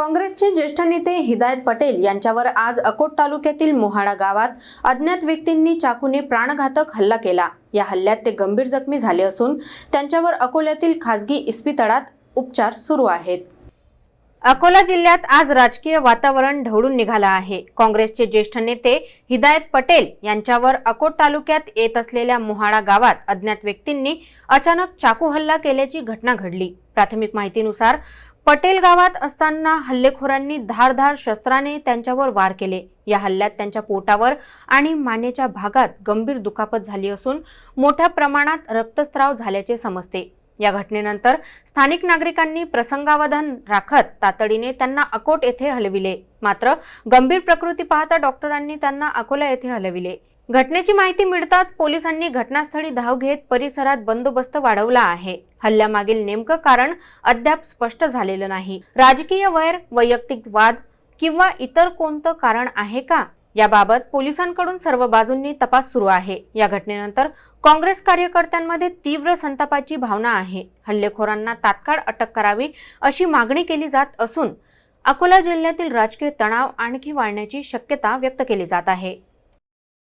काँग्रेसचे ज्येष्ठ नेते हिदायत पटेल यांच्यावर आज अकोट तालुक्यातील मोहाडा गावात अज्ञात व्यक्तींनी चाकूने प्राणघातक हल्ला केला. या हल्ल्यात ते गंभीर जखमी झाले असून त्यांच्यावर अकोल्यातील खासगी इस्पितळात उपचार सुरू आहेत. अकोला जिल्ह्यात आज राजकीय वातावरण ढवळून निघालं आहे. काँग्रेसचे ज्येष्ठ नेते हिदायत पटेल यांच्यावर अकोट तालुक्यात येत असलेल्या मोहाडा गावात अज्ञात व्यक्तींनी अचानक चाकू हल्ला केल्याची घटना घडली. प्राथमिक माहितीनुसार पटेल गावात असताना हल्लेखोरांनी धारधार शस्त्राने त्यांच्यावर वार केले. या हल्ल्यात त्यांच्या पोटावर आणि मानेच्या भागात गंभीर दुखापत झाली असून मोठ्या प्रमाणात रक्तस्राव झाल्याचे समजते. या घटनेनंतर स्थानिक नागरिकांनी प्रसंगावधान राखत तातडीने त्यांना अकोट येथे हलविले. मात्र गंभीर प्रकृती पाहता डॉक्टरांनी त्यांना अकोला येथे हलविले. घटनेची माहिती मिळताच पोलिसांनी घटनास्थळी धाव घेत परिसरात बंदोबस्त वाढवला आहे. हल्ल्यामागील नेमकं कारण अद्याप स्पष्ट झालेलं नाही. राजकीय वैर वैयक्तिक वाद किंवा इतर कोणतं कारण आहे का? याबाबत पोलिसांकडून सर्व बाजूंनी तपास सुरू आहे. या घटनेनंतर काँग्रेस कार्यकर्त्यांमध्ये तीव्र संतापाची भावना आहे. हल्लेखोरांना तात्काळ अटक करावी अशी मागणी केली जात असून अकोला जिल्ह्यातील राजकीय तणाव आणखी वाढण्याची शक्यता व्यक्त केली जात आहे.